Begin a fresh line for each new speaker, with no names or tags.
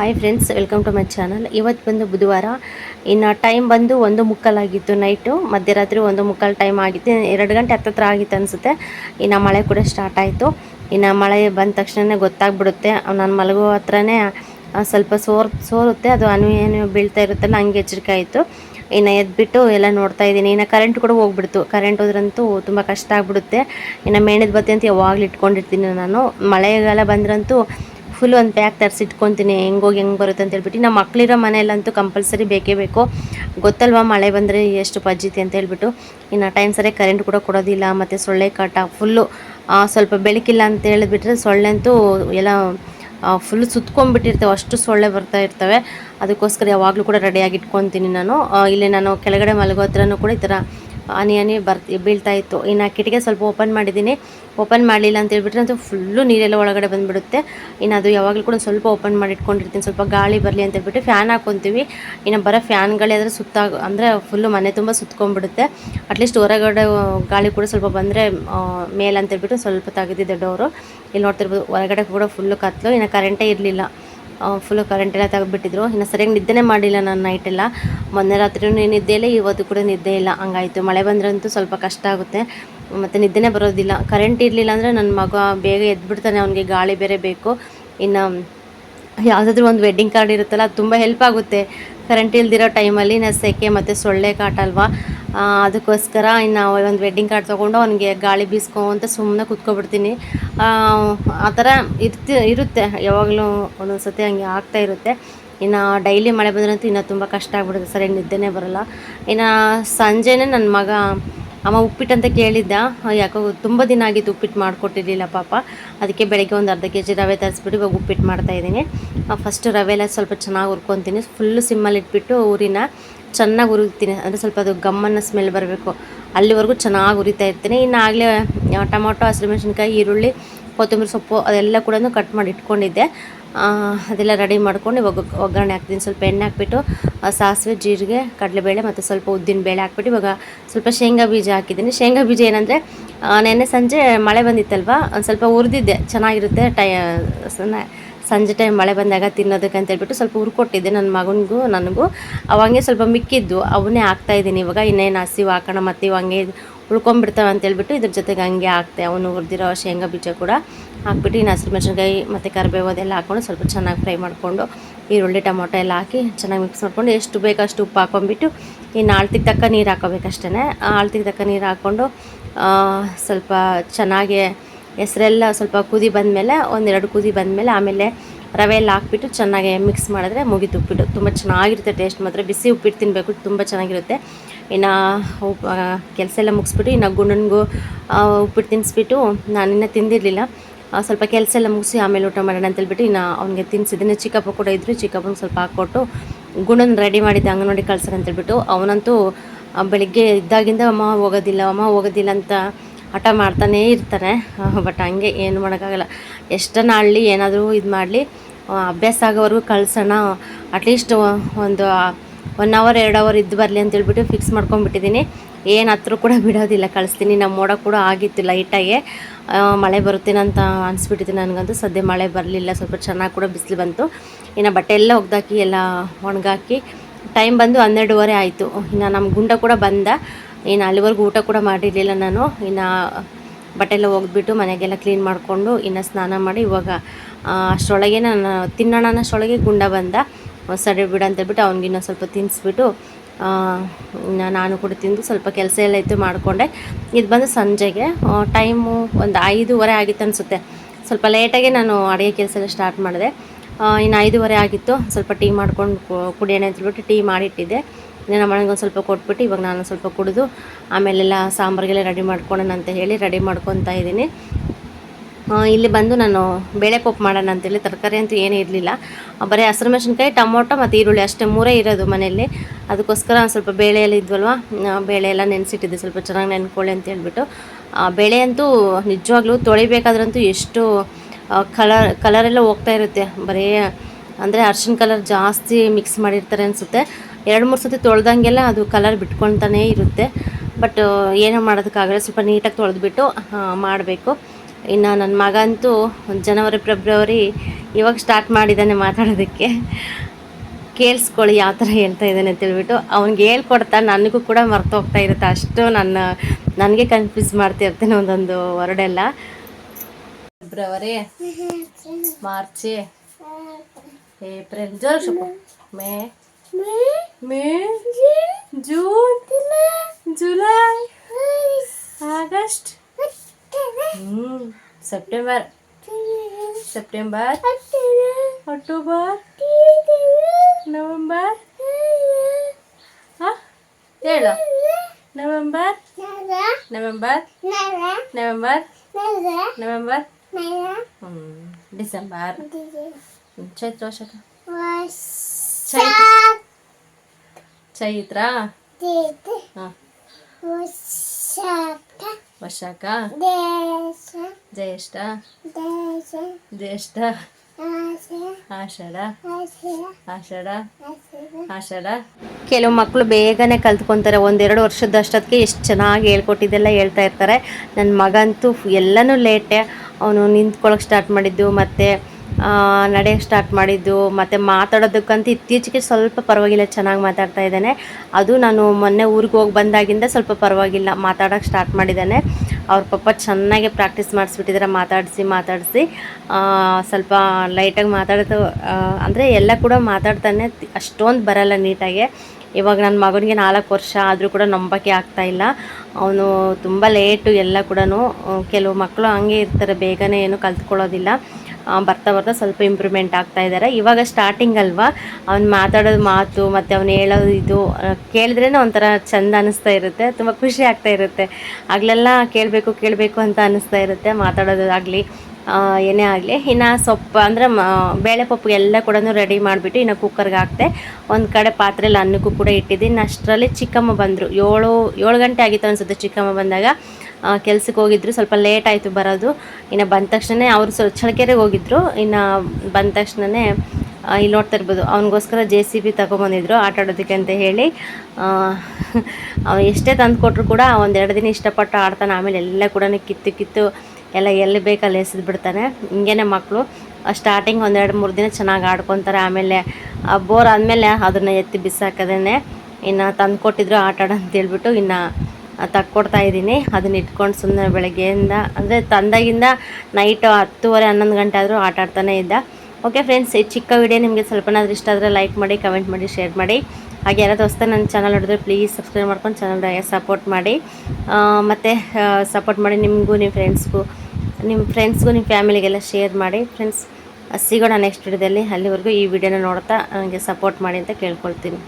Hi friends welcome to my channel ಇವತ್ತು ಬಂದು ಬುಧವಾರ. ಇನ್ನು ಟೈಮ್ ಬಂದು ಒಂದು ಮುಕ್ಕಾಲಾಗಿತ್ತು ನೈಟು ಮಧ್ಯರಾತ್ರಿ ಒಂದು ಮುಕ್ಕಾಲು ಟೈಮ್ ಆಗಿತ್ತು. ಎರಡು ಗಂಟೆ ಹತ್ತತ್ರ ಆಗಿತ್ತು ಅನಿಸುತ್ತೆ. ಇನ್ನು ಮಳೆ ಕೂಡ ಸ್ಟಾರ್ಟ್ ಆಯಿತು. ಇನ್ನು ಮಳೆ ಬಂದ ತಕ್ಷಣವೇ ಗೊತ್ತಾಗ್ಬಿಡುತ್ತೆ. ನಾನು ಮಲಗೋ ಹತ್ರನೇ ಸ್ವಲ್ಪ ಸೋರ್, ಸೋರುತ್ತೆ. ಅದು ಅನು ಏನು ಬೀಳ್ತಾ ಇರುತ್ತಲ್ಲ, ಹಂಗೆ ಎಚ್ಚರಿಕೆ ಆಯಿತು. ಇನ್ನು ಎದ್ಬಿಟ್ಟು ಎಲ್ಲ ನೋಡ್ತಾ ಇದ್ದೀನಿ. ಇನ್ನು ಕರೆಂಟ್ ಕೂಡ ಹೋಗ್ಬಿಡ್ತು. ಕರೆಂಟ್ ಹೋದ್ರಂತೂ ತುಂಬ ಕಷ್ಟ ಆಗ್ಬಿಡುತ್ತೆ. ಇನ್ನು ಮೇಣದ ಬತ್ತಿ ಅಂತ ಯಾವಾಗಲೂ ಇಟ್ಕೊಂಡಿರ್ತೀನಿ ನಾನು. ಮಳೆಗಾಲ ಬಂದ್ರಂತೂ ಫುಲ್ ಒಂದು ಪ್ಯಾಕ್ ತರಿಸಿ ಇಟ್ಕೊತೀನಿ ಹೆಂಗೋಗಿ ಹೆಂಗೆ ಬರುತ್ತೆ ಅಂತ ಹೇಳ್ಬಿಟ್ಟು. ನಮ್ಮ ಮಕ್ಕಳಿರೋ ಮನೆಯಲ್ಲಂತೂ ಕಂಪಲ್ಸರಿ ಬೇಕೇ ಬೇಕು. ಗೊತ್ತಲ್ವಾ ಮಳೆ ಬಂದರೆ ಎಷ್ಟು ಪಜ್ಜಿತಿ ಅಂತ ಹೇಳ್ಬಿಟ್ಟು. ಇನ್ನು ಟೈಮ್ ಸರಿ ಕರೆಂಟ್ ಕೂಡ ಕೊಡೋದಿಲ್ಲ, ಮತ್ತು ಸೊಳ್ಳೆ ಕಾಟ ಫುಲ್ಲು ಸ್ವಲ್ಪ ಬೆಳಕಿಲ್ಲ ಅಂತ ಹೇಳಿದ್ಬಿಟ್ರೆ ಸೊಳ್ಳೆ ಅಂತೂ ಎಲ್ಲ ಫುಲ್ ಸುತ್ಕೊಂಡ್ಬಿಟ್ಟಿರ್ತವೆ, ಅಷ್ಟು ಸೊಳ್ಳೆ ಬರ್ತಾ ಇರ್ತವೆ. ಅದಕ್ಕೋಸ್ಕರ ಯಾವಾಗಲೂ ಕೂಡ ರೆಡಿಯಾಗಿ ಇಟ್ಕೊತೀನಿ ನಾನು. ಇಲ್ಲಿ ನಾನು ಕೆಳಗಡೆ ಮಲಗೋ ಹತ್ರನೂ ಕೂಡ ಈ ಥರ ಹನಿ ಹನಿ ಬರ್ತಿ ಬೀಳ್ತಾ ಇತ್ತು. ಇನ್ನು ಕಿಟಕಿ ಸ್ವಲ್ಪ ಓಪನ್ ಮಾಡಿದ್ದೀನಿ. ಓಪನ್ ಮಾಡಲಿಲ್ಲ ಅಂತ ಹೇಳ್ಬಿಟ್ರೆ ಅಂತೂ ಫುಲ್ಲು ನೀರೆಲ್ಲ ಒಳಗಡೆ ಬಂದುಬಿಡುತ್ತೆ. ಇನ್ನು ಅದು ಯಾವಾಗಲೂ ಕೂಡ ಸ್ವಲ್ಪ ಓಪನ್ ಮಾಡಿ ಇಟ್ಕೊಂಡಿರ್ತೀನಿ. ಸ್ವಲ್ಪ ಗಾಳಿ ಬರಲಿ ಅಂತ ಹೇಳ್ಬಿಟ್ಟು ಫ್ಯಾನ್ ಹಾಕ್ಕೊತೀವಿ ಇನ್ನು ಬರೋ ಫ್ಯಾನ್ಗಳೇ ಆದರೆ ಸುತ್ತ ಅಂದರೆ ಫುಲ್ಲು ಮನೆ ತುಂಬ ಸುತ್ಕೊಂಡ್ಬಿಡುತ್ತೆ. ಅಟ್ಲೀಸ್ಟ್ ಹೊರಗಡೆ ಗಾಳಿ ಕೂಡ ಸ್ವಲ್ಪ ಬಂದರೆ ಮೇಲೆ ಅಂತ ಹೇಳ್ಬಿಟ್ಟು ಸ್ವಲ್ಪ ತೆಗೆದಿದ್ದೆ ಡೋರು ಇಲ್ಲಿ ನೋಡ್ತಿರ್ಬೋದು ಹೊರಗಡೆ ಕೂಡ ಫುಲ್ಲು ಕತ್ತಲು ಇನ್ನು ಕರೆಂಟೇ ಇರಲಿಲ್ಲ. ಫುಲ್ಲು ಕರೆಂಟ್ ಎಲ್ಲ ತೆಗೆದ್ಬಿಟ್ಟಿದ್ರು. ಇನ್ನು ಸರಿಯಾಗಿ ನಿದ್ದೆನೇ ಮಾಡಿಲ್ಲ ನಾನು ನೈಟೆಲ್ಲ ಮೊನ್ನೆ ರಾತ್ರಿನೂ ನಿದ್ದೆ ಇಲ್ಲ, ಇವತ್ತು ಕೂಡ ನಿದ್ದೆ ಇಲ್ಲ. ಹಂಗಾಯಿತು. ಮಳೆ ಬಂದ್ರಂತೂ ಸ್ವಲ್ಪ ಕಷ್ಟ ಆಗುತ್ತೆ. ಮತ್ತು ನಿದ್ದೆನೇ ಬರೋದಿಲ್ಲ. ಕರೆಂಟ್ ಇರಲಿಲ್ಲ ಅಂದರೆ ನನ್ನ ಮಗ ಬೇಗ ಎದ್ಬಿಡ್ತಾನೆ, ಅವನಿಗೆ ಗಾಳಿ ಬೇರೆ ಬೇಕು. ಇನ್ನು ಯಾವುದಾದ್ರೂ ಒಂದು ವೆಡ್ಡಿಂಗ್ ಕಾರ್ಡ್ ಇರುತ್ತಲ್ಲ ಅದು ತುಂಬ ಹೆಲ್ಪ್ ಆಗುತ್ತೆ. ಕರೆಂಟ್ ಇಲ್ದಿರೋ ಟೈಮಲ್ಲಿ ನಾ ಸೆಕೆ ಮತ್ತು ಸೊಳ್ಳೆ ಕಾಟಲ್ವಾ ಅದಕ್ಕೋಸ್ಕರ ಇನ್ನು ಒಂದು ವೆಡ್ಡಿಂಗ್ ಕಾರ್ಡ್ ತೊಗೊಂಡು ಅವನಿಗೆ ಗಾಳಿ ಬೀಸ್ಕೊಂತ ಸುಮ್ಮನೆ ಕುತ್ಕೊಬಿಡ್ತೀನಿ. ಆ, ಆ ಥರ ಇರ್ತಿ ಇರುತ್ತೆ. ಯಾವಾಗಲೂ ಒಂದೊಂದು ಸತಿ ಹಂಗೆ ಆಗ್ತಾ ಇರುತ್ತೆ. ಇನ್ನು ಡೈಲಿ ಮಳೆ ಬಂದ್ರಂತೂ ಇನ್ನೂ ತುಂಬ ಕಷ್ಟ ಆಗ್ಬಿಡುತ್ತೆ ಸರಿ ನಿದ್ದೆನೇ ಬರೋಲ್ಲ. ಇನ್ನು ಸಂಜೆನೇ ನನ್ನ ಮಗ ಅಮ್ಮ ಉಪ್ಪಿಟ್ಟು ಅಂತ ಕೇಳಿದ್ದ. ಯಾಕೋ ತುಂಬ ದಿನ ಆಗಿತ್ತು ಉಪ್ಪಿಟ್ಟು ಮಾಡಿಕೊಟ್ಟಿರಲಿಲ್ಲ ಪಾಪ. ಅದಕ್ಕೆ ಬೆಳಗ್ಗೆ ಒಂದು ಅರ್ಧ ಕೆ ಜಿ ರವೆ ತರಿಸ್ಬಿಟ್ಟು ಇವಾಗ ಉಪ್ಪಿಟ್ಟು ಮಾಡ್ತಾಯಿದ್ದೀನಿ ಫಸ್ಟ್ ರವೆ ಎಲ್ಲ ಸ್ವಲ್ಪ ಚೆನ್ನಾಗಿ ಹುರ್ಕೊತೀನಿ. ಫುಲ್ಲು ಸಿಮ್ಮಲ್ಲಿ ಇಟ್ಬಿಟ್ಟು ಊರಿನ ಚೆನ್ನಾಗಿ ಹುರಿತೀನಿ. ಅಂದರೆ ಸ್ವಲ್ಪ ಅದು ಗಮ್ಮನ್ನು ಸ್ಮೆಲ್ ಬರಬೇಕು. ಅಲ್ಲಿವರೆಗೂ ಚೆನ್ನಾಗಿ ಹುರಿತಾ ಇರ್ತೀನಿ. ಇನ್ನು ಆಗಲೇ ಟೊಮೊಟೊ ಹಸಿರುಮೆಣಸಿನ್ಕಾಯಿ ಈರುಳ್ಳಿ, ಕೊತ್ತಂಬರಿ ಸೊಪ್ಪು ಅದೆಲ್ಲ ಕೂಡ ಕಟ್ ಮಾಡಿ ಇಟ್ಕೊಂಡಿದ್ದೆ. ಅದೆಲ್ಲ ರೆಡಿ ಮಾಡ್ಕೊಂಡು ಇವಾಗ ಒಗ್ಗರಣೆ ಹಾಕ್ತೀನಿ. ಸ್ವಲ್ಪ ಎಣ್ಣೆ ಹಾಕ್ಬಿಟ್ಟು ಸಾಸಿವೆ, ಜೀರಿಗೆ, ಕಡಲೆಬೇಳೆ ಮತ್ತು ಸ್ವಲ್ಪ ಉದ್ದಿನ ಬೇಳೆ ಹಾಕ್ಬಿಟ್ಟು ಇವಾಗ ಸ್ವಲ್ಪ ಶೇಂಗಾ ಬೀಜ ಹಾಕಿದ್ದೀನಿ. ಶೇಂಗಾ ಬೀಜ ಏನಂದರೆ ನೆನ್ನೆ ಸಂಜೆ ಮಳೆ ಬಂದಿತ್ತಲ್ವ? ಒಂದು ಸ್ವಲ್ಪ ಹುರಿದಿದ್ದೆ. ಚೆನ್ನಾಗಿರುತ್ತೆ. ಟೈ ಸಂಜೆ ಟೈಮ್ ಮಳೆ ಬಂದಾಗ ತಿನ್ನೋದಕ್ಕೆ ಅಂತ ಹೇಳ್ಬಿಟ್ಟು ಸ್ವಲ್ಪ ಹುರ್ಕೊಟ್ಟಿದ್ದೆ ನನ್ನ ಮಗನಿಗೂ, ನನಗೂ. ಅವಂಗೆ ಸ್ವಲ್ಪ ಮಿಕ್ಕಿದ್ದು. ಅವನ್ನೇ ಹಾಕ್ತಾಯಿದ್ದೀನಿ ಇವಾಗ. ಇನ್ನೇನು ಹಸಿವು ಹಾಕೋಣ, ಮತ್ತು ಇವು ಹಂಗೆ ಉಳ್ಕೊಂಡ್ಬಿಡ್ತಾವೆ ಅಂತ ಹೇಳ್ಬಿಟ್ಟು ಇದ್ರ ಜೊತೆಗೆ ಹಂಗೆ ಹಾಕ್ತೆ. ಅವನು ಹುರಿದಿರೋ ಶೇಂಗಾ ಬೀಜ ಕೂಡ ಹಾಕ್ಬಿಟ್ಟು ಇನ್ನು ಹಸಿರು ಮೆಣಸಿನ್ಕಾಯಿ ಮತ್ತು ಕರಿಬೇವು ಅದೆಲ್ಲ ಹಾಕ್ಕೊಂಡು ಸ್ವಲ್ಪ ಚೆನ್ನಾಗಿ ಫ್ರೈ ಮಾಡಿಕೊಂಡು ಈರುಳ್ಳಿ, ಟೊಮೊಟೊ ಎಲ್ಲ ಹಾಕಿ ಚೆನ್ನಾಗಿ ಮಿಕ್ಸ್ ಮಾಡ್ಕೊಂಡು ಎಷ್ಟು ಬೇಕೋ ಅಷ್ಟು ಉಪ್ಪು ಹಾಕೊಂಡ್ಬಿಟ್ಟು ಇನ್ನು ಆಳ್ತಿಗೆ ತಕ್ಕ ನೀರು ಹಾಕೋಬೇಕಷ್ಟೇ ಆಳ್ತಿಗೆ ತಕ್ಕ ನೀರು ಹಾಕ್ಕೊಂಡು ಸ್ವಲ್ಪ ಚೆನ್ನಾಗಿ ಹೆಸರೆಲ್ಲ ಸ್ವಲ್ಪ ಕುದಿ ಬಂದಮೇಲೆ ಒಂದೆರಡು ಕುದಿ ಬಂದಮೇಲೆ ಆಮೇಲೆ ರವೆ ಎಲ್ಲ ಹಾಕ್ಬಿಟ್ಟು ಚೆನ್ನಾಗಿ ಮಿಕ್ಸ್ ಮಾಡಿದ್ರೆ ಮುಗಿತು ಉಪ್ಪಿಟ್ಟು. ತುಂಬ ಚೆನ್ನಾಗಿರುತ್ತೆ ಟೇಸ್ಟ್ ಮಾತ್ರ. ಬಿಸಿ ಉಪ್ಪಿಟ್ಟು ತಿನ್ನಬೇಕು ತುಂಬ ಚೆನ್ನಾಗಿರುತ್ತೆ. ಇನ್ನು ಕೆಲಸ ಎಲ್ಲ ಮುಗಿಸ್ಬಿಟ್ಟು ಇನ್ನು ಗುಂಡನಿಗೂ ಉಪ್ಪಿಟ್ಟು ತಿನ್ನಿಸ್ಬಿಟ್ಟು ನಾನು ಇನ್ನೂ ತಿಂದಿರಲಿಲ್ಲ. ಸ್ವಲ್ಪ ಕೆಲಸ ಎಲ್ಲ ಮುಗಿಸಿ ಆಮೇಲೆ ಊಟ ಮಾಡೋಣ ಅಂತೇಳ್ಬಿಟ್ಟು ಇನ್ನು ಅವ್ನಿಗೆ ತಿನ್ನಿಸಿದ್ದೀನಿ ಚಿಕ್ಕಪ್ಪ ಕೂಡ ಇದ್ದರು ಚಿಕ್ಕಪ್ಪನ ಸ್ವಲ್ಪ ಹಾಕ್ಕೊಟ್ಟು ಗುಂಡನ ರೆಡಿ ಮಾಡಿದ್ದೆ, ಅಂಗನವಾಡಿ ಕಳ್ಸೋಣ ಅಂತೇಳ್ಬಿಟ್ಟು. ಅವನಂತೂ ಬೆಳಿಗ್ಗೆ ಇದ್ದಾಗಿಂದ ಅಮ್ಮ ಹೋಗೋದಿಲ್ಲ ಅಮ್ಮ ಹೋಗೋದಿಲ್ಲ ಅಂತ ಹಠ ಮಾಡ್ತಾನೇ ಇರ್ತಾನೆ ಬಟ್ ಹಂಗೆ ಏನು ಮಾಡೋಕ್ಕಾಗಲ್ಲ. ಎಷ್ಟನ್ನ ಆಡಲಿ, ಏನಾದರೂ ಇದು ಮಾಡಲಿ ಅಭ್ಯಾಸ ಆಗೋವರೆಗೂ ಕಳ್ಸೋಣ. ಅಟ್ಲೀಸ್ಟ್ ಒಂದು ಒನ್ ಅವರ್ ಎರಡು ಅವರ್ ಇದ್ದು ಬರಲಿ ಅಂತ ಹೇಳ್ಬಿಟ್ಟು ಫಿಕ್ಸ್ ಮಾಡ್ಕೊಂಡ್ಬಿಟ್ಟಿದ್ದೀನಿ ಏನು ಹತ್ರ ಕೂಡ ಬಿಡೋದಿಲ್ಲ, ಕಳಿಸ್ತೀನಿ. ನಮ್ಮ ಮೋಡ ಕೂಡ ಆಗಿತ್ತು ಲೈಟಾಗೆ ಮಳೆ ಬರುತ್ತೇನಂತ ಅನಿಸ್ಬಿಟ್ಟಿದೆ ನನಗಂತೂ. ಸದ್ಯ ಮಳೆ ಬರಲಿಲ್ಲ, ಸ್ವಲ್ಪ ಚೆನ್ನಾಗಿ ಕೂಡ ಬಿಸಿಲು ಬಂತು. ಇನ್ನು ಬಟ್ಟೆ ಎಲ್ಲ ಒಗ್ದಾಕಿ, ಎಲ್ಲ ಒಣಗಾಕಿ. ಟೈಮ್ ಬಂದು ಹನ್ನೆರಡುವರೆ ಆಯಿತು. ಇನ್ನು ನಮ್ಮ ಗುಂಡ ಕೂಡ ಬಂದ. ಇನ್ನು ಅಲ್ಲಿವರೆಗೂ ಊಟ ಕೂಡ ಮಾಡಿರಲಿಲ್ಲ ನಾನು. ಇನ್ನು ಬಟ್ಟೆ ಎಲ್ಲ ಒಗೆದ್ಬಿಟ್ಟು ಮನೆಗೆಲ್ಲ ಕ್ಲೀನ್ ಮಾಡಿಕೊಂಡು ಇನ್ನು ಸ್ನಾನ ಮಾಡಿ ಇವಾಗ ಅಷ್ಟರೊಳಗೆ ನಾನು ತಿನ್ನೋಣ ಅನ್ನೋಷ್ಟರೊಳಗೆ ಗುಂಡ ಬಂದ. ಸರಿ ಬಿಡು ಅಂತ ಹೇಳ್ಬಿಟ್ಟು ಅವ್ನಿಗೆ ಇನ್ನೊಂದು ಸ್ವಲ್ಪ ತಿನ್ನಿಸ್ಬಿಟ್ಟು ನಾನು ಕೂಡ ತಿಂದು ಸ್ವಲ್ಪ ಕೆಲಸ ಎಲ್ಲ ಇತ್ತು ಮಾಡಿಕೊಂಡೆ. ಇದು ಬಂದು ಸಂಜೆಗೆ ಟೈಮು ಒಂದು ಐದೂವರೆ ಆಗಿತ್ತು ಅನಿಸುತ್ತೆ. ಸ್ವಲ್ಪ ಲೇಟಾಗೆ ನಾನು ಅಡುಗೆ ಕೆಲಸ ಎಲ್ಲ ಸ್ಟಾರ್ಟ್ ಮಾಡಿದೆ. ಇನ್ನು ಐದೂವರೆ ಆಗಿತ್ತು. ಸ್ವಲ್ಪ ಟೀ ಮಾಡ್ಕೊಂಡು ಕುಡಿಯೋಣ ಅಂತ ಹೇಳ್ಬಿಟ್ಟು ಟೀ ಮಾಡಿಟ್ಟಿದ್ದೆ. ನಮ್ಮ ಮನೆಗೆ ಒಂದು ಸ್ವಲ್ಪ ಕೊಟ್ಬಿಟ್ಟು ಇವಾಗ ನಾನು ಸ್ವಲ್ಪ ಕುಡಿದು ಆಮೇಲೆಲ್ಲ ಸಾಂಬಾರಿಗೆಲ್ಲ ರೆಡಿ ಮಾಡ್ಕೊಳ್ಳೋಣ ಅಂತ ಹೇಳಿ ರೆಡಿ ಮಾಡ್ಕೊತಾ ಇದ್ದೀನಿ. ಇಲ್ಲಿ ಬಂದು ನಾನು ಬೇಳೆ ಪಪ್ಪು ಮಾಡೋಣ ಅಂತೇಳಿ ತರಕಾರಿ ಅಂತೂ ಏನೂ ಇರಲಿಲ್ಲ. ಬರೀ ಹಸಿರು ಮೆಣಸಿನ್ಕಾಯಿ ಟೊಮೊಟೊ ಮತ್ತು ಈರುಳ್ಳಿ ಅಷ್ಟೇ ಮೂರೇ ಇರೋದು ಮನೆಯಲ್ಲಿ. ಅದಕ್ಕೋಸ್ಕರ ಸ್ವಲ್ಪ ಬೇಳೆ ಇದ್ವಲ್ವ ಆ, ಬೇಳೆ ಎಲ್ಲ ನೆನೆಸಿಟ್ಟಿದ್ದೆ ಸ್ವಲ್ಪ ಚೆನ್ನಾಗಿ ನೆನ್ಕೊಳ್ಳಿ ಅಂತ ಹೇಳ್ಬಿಟ್ಟು. ಬೇಳೆ ಅಂತೂ ನಿಜವಾಗ್ಲೂ ತೊಳಿಬೇಕಾದ್ರಂತೂ ಎಷ್ಟು ಕಲರ್ ಕಲರೆಲ್ಲ ಹೋಗ್ತಾ ಇರುತ್ತೆ. ಬರೀ ಅಂದರೆ ಅರ್ಶಿನ ಕಲರ್ ಜಾಸ್ತಿ ಮಿಕ್ಸ್ ಮಾಡಿರ್ತಾರೆ ಅನಿಸುತ್ತೆ. ಎರಡು ಮೂರು ಸತಿ ತೊಳೆದಂಗೆಲ್ಲ ಅದು ಕಲರ್ ಬಿಟ್ಕೊಳ್ತಾನೇ ಇರುತ್ತೆ. ಬಟ್ ಏನೂ ಮಾಡೋದಕ್ಕಾಗಲ್ಲ ಸ್ವಲ್ಪ ನೀಟಾಗಿ ತೊಳೆದ್ಬಿಟ್ಟು ಮಾಡಬೇಕು. ಇನ್ನು ನನ್ನ ಮಗ ಅಂತೂ ಜನವರಿ, ಫೆಬ್ರವರಿ ಇವಾಗ ಸ್ಟಾರ್ಟ್ ಮಾಡಿದ್ದಾನೆ ಮಾತಾಡೋದಕ್ಕೆ. ಕೇಳಿಸ್ಕೊಳ್ಳಿ ಯಾವ ಥರ ಹೇಳ್ತಾ ಇದ್ದಾನೆ ಅಂತೇಳ್ಬಿಟ್ಟು ಅವ್ನಿಗೆ ಹೇಳ್ಕೊಡ್ತಾ ನನಗೂ ಕೂಡ ಮರ್ತು ಹೋಗ್ತಾ ಇರುತ್ತೆ. ಅಷ್ಟು ನನ್ನ, ನನಗೆ ಕನ್ಫ್ಯೂಸ್ ಮಾಡ್ತಾ ಇರ್ತೇನೆ ಒಂದೊಂದು ವರ್ಡೆಲ್ಲ. ಫೆಬ್ರವರಿ, ಮಾರ್ಚ್, ಏಪ್ರಿಲ್, ಜೋರ್ May May, June, July, August. September September October November ಹಾಂ ಹೇಳು ನವೆಂಬರ್ ನವೆಂಬರ್ ನವೆಂಬರ್ ನವೆಂಬರ್ ಹ್ಞೂ ಡಿಸೆಂಬರ್ ಹ್ಮ್, ಚೈತ್ರ ವಶಕ ಚೈತ್ರ ಚೈತ್ರ ಹಾಂ ವಶಕ ಜ್ಯೇಷ್ಠ ಜ್ಯೇಷ್ಠ ಆಷಾಢ ಆಷಾಢ ಆಷಾಢ ಕೆಲವು ಮಕ್ಕಳು ಬೇಗನೆ ಕಲ್ತ್ಕೊತಾರೆ. ಒಂದೆರಡು ವರ್ಷದಷ್ಟೊತ್ತಿಗೆ ಎಷ್ಟು ಚೆನ್ನಾಗಿ ಹೇಳ್ಕೊಟ್ಟಿದ್ದೆಲ್ಲ ಹೇಳ್ತಾ ಇರ್ತಾರೆ. ನನ್ನ ಮಗಂತೂ ಎಲ್ಲನೂ ಲೇಟೆ. ಅವನು ನಿಂತ್ಕೊಳ್ಳೋಕೆ ಸ್ಟಾರ್ಟ್ ಮಾಡಿದ್ದು ಮತ್ತು ನಡೆಯೋಕ್ಕೆ ಸ್ಟಾರ್ಟ್ ಮಾಡಿದ್ದು, ಮತ್ತು ಮಾತಾಡೋದಕ್ಕಂತೂ ಇತ್ತೀಚೆಗೆ ಸ್ವಲ್ಪ ಪರವಾಗಿಲ್ಲ, ಚೆನ್ನಾಗಿ ಮಾತಾಡ್ತಾ ಇದ್ದಾನೆ. ಅದು ನಾನು ಮೊನ್ನೆ ಊರಿಗೆ ಹೋಗಿ ಬಂದಾಗಿಂದ ಸ್ವಲ್ಪ ಪರವಾಗಿಲ್ಲ ಮಾತಾಡೋಕ್ಕೆ ಸ್ಟಾರ್ಟ್ ಮಾಡಿದ್ದಾನೆ. ಅವ್ರ ಪಪ್ಪ ಚೆನ್ನಾಗಿ ಪ್ರಾಕ್ಟೀಸ್ ಮಾಡಿಸ್ಬಿಟ್ಟಿದ್ದಾರೆ ಮಾತಾಡಿಸಿ ಮಾತಾಡಿಸಿ. ಸ್ವಲ್ಪ ಲೈಟಾಗಿ ಮಾತಾಡೋದು ಅಂದರೆ ಎಲ್ಲ ಕೂಡ ಮಾತಾಡ್ತಾನೆ, ಅಷ್ಟೊಂದು ಬರಲ್ಲ ನೀಟಾಗೆ. ಇವಾಗ ನನ್ನ ಮಗನಿಗೆ ನಾಲ್ಕು ವರ್ಷ ಆದರೂ ಕೂಡ ನಂಬಕ್ಕೆ ಆಗ್ತಾಯಿಲ್ಲ ಅವನು ತುಂಬ ಲೇಟು ಎಲ್ಲ ಕೂಡ ಕೆಲವು ಮಕ್ಕಳು ಹಂಗೆ ಇರ್ತಾರೆ, ಬೇಗನೆ ಏನು ಕಲ್ತ್ಕೊಳ್ಳೋದಿಲ್ಲ. ಬರ್ತಾ ಬರ್ತಾ ಸ್ವಲ್ಪ ಇಂಪ್ರೂವ್ಮೆಂಟ್ ಆಗ್ತಾ ಇದ್ದಾರೆ ಇವಾಗ ಸ್ಟಾರ್ಟಿಂಗ್ ಅಲ್ವಾ? ಅವ್ನು ಮಾತಾಡೋದು ಮಾತು ಮತ್ತು ಅವ್ನು ಹೇಳೋದು ಇದು ಕೇಳಿದ್ರೇ ಒಂಥರ ಚಂದ ಅನ್ನಿಸ್ತಾ ಇರುತ್ತೆ, ತುಂಬ ಖುಷಿ ಆಗ್ತಾ ಇರುತ್ತೆ. ಆಗಲೆಲ್ಲ ಕೇಳಬೇಕು ಕೇಳಬೇಕು ಅಂತ ಅನ್ನಿಸ್ತಾ ಇರುತ್ತೆ, ಮಾತಾಡೋದಾಗಲಿ. ಏನೇ ಆಗಲಿ. ಇನ್ನು ಸೊಪ್ಪು ಅಂದರೆ ಬೇಳೆ ಪಪ್ಪು ಎಲ್ಲ ಕೂಡ ರೆಡಿ ಮಾಡಿಬಿಟ್ಟು ಇನ್ನು ಕುಕ್ಕರ್ಗೆ ಹಾಕ್ತೆ ಒಂದು ಕಡೆ ಪಾತ್ರೆಯಲ್ಲಿ ಅನ್ನಕ್ಕೂ ಕೂಡ ಇಟ್ಟಿದ್ದೀನಿ ಅಷ್ಟರಲ್ಲಿ ಚಿಕ್ಕಮ್ಮ ಬಂದರು. ಏಳು ಏಳು ಗಂಟೆ ಆಗಿತ್ತು ಅನಿಸುತ್ತೆ ಚಿಕ್ಕಮ್ಮ ಬಂದಾಗ. ಕೆಲ್ಸಕ್ಕೆ ಹೋಗಿದ್ರು. ಸ್ವಲ್ಪ ಲೇಟ್ ಆಯಿತು ಬರೋದು. ಇನ್ನು ಬಂದ ತಕ್ಷಣ ಅವರು ಸ್ವಲ್ಪ ಚಳಕೆರೆಗೆ ಹೋಗಿದ್ರು. ಇನ್ನು ಬಂದ ತಕ್ಷಣವೇ ಇಲ್ಲಿ ನೋಡ್ತಾ ಇರ್ಬೋದು. ಅವನಿಗೋಸ್ಕರ ಜೆ ಸಿ ಬಿ ತಗೊಂಬಂದಿದ್ರು ಆಟ ಆಡೋದಕ್ಕೆ ಅಂತ ಹೇಳಿ. ಎಷ್ಟೇ ತಂದು ಕೊಟ್ಟರು ಕೂಡ ಒಂದೆರಡು ದಿನ ಇಷ್ಟಪಟ್ಟು ಆಡ್ತಾನೆ. ಆಮೇಲೆ ಎಲ್ಲ ಕೂಡ ಕಿತ್ತು ಕಿತ್ತು ಎಲ್ಲ ಎಲ್ಲಿ ಬೇಕಲ್ಲಿ ಎಸೆದು ಬಿಡ್ತಾನೆ. ಹಿಂಗೇನೆ ಮಕ್ಕಳು ಸ್ಟಾರ್ಟಿಂಗ್ ಒಂದೆರಡು ಮೂರು ದಿನ ಚೆನ್ನಾಗಿ ಆಡ್ಕೊತಾರೆ. ಆಮೇಲೆ ಬೋರ್ ಆದಮೇಲೆ ಅದನ್ನು ಎತ್ತಿ ಬಿಸಾಕದೇನೆ ಇನ್ನು ತಂದು ಕೊಟ್ಟಿದ್ರು ಆಟ ಆಡೋ ಅಂತ ಹೇಳ್ಬಿಟ್ಟು ಇನ್ನು ತಕ್ಕೊಡ್ತಾ ಇದ್ದೀನಿ. ಅದನ್ನ ಇಟ್ಕೊಂಡು ಸುಮ್ಮನೆ ಬೆಳಗ್ಗೆಯಿಂದ, ಅಂದರೆ ತಂದಾಗಿಂದ ನೈಟು ಹತ್ತುವರೆ, ಹನ್ನೊಂದು ಗಂಟೆ ಆದರೂ ಆಟ ಆಡ್ತಾನೆ ಇದ್ದ. ಓಕೆ ಫ್ರೆಂಡ್ಸ್ ಈ ಚಿಕ್ಕ ವಿಡಿಯೋ ನಿಮಗೆ ಸ್ವಲ್ಪನಾದ್ರೂ ಇಷ್ಟ ಆದರೆ ಲೈಕ್ ಮಾಡಿ ಕಮೆಂಟ್ ಮಾಡಿ ಶೇರ್ ಮಾಡಿ. ಹಾಗೆ ಯಾರಾದ್ರು ಹೊಸ್ತಾ ನನ್ನ ಚಾನಲ್ ನೋಡಿದ್ರೆ ಪ್ಲೀಸ್ ಸಬ್ಸ್ಕ್ರೈಬ್ ಮಾಡ್ಕೊಂಡು ಚಾನಲ್ಗೆ ಸಪೋರ್ಟ್ ಮಾಡಿ. ಮತ್ತು ಸಪೋರ್ಟ್ ಮಾಡಿ ನಿಮಗೂ ನಿಮ್ಮ ಫ್ರೆಂಡ್ಸ್ಗೂ ನಿಮ್ಮ ಫ್ರೆಂಡ್ಸ್ಗೂ ನಿಮ್ಮ ಫ್ಯಾಮಿಲಿಗೆಲ್ಲ ಶೇರ್ ಮಾಡಿ. ಫ್ರೆಂಡ್ಸ್ ಸಿಗೋಣ ನೆಕ್ಸ್ಟ್ ವಿಡಿಯೋದಲ್ಲಿ ಅಲ್ಲಿವರೆಗೂ ಈ ವಿಡಿಯೋನ ನೋಡ್ತಾ ನನಗೆ ಸಪೋರ್ಟ್ ಮಾಡಿ ಅಂತ ಕೇಳ್ಕೊಳ್ತೀನಿ.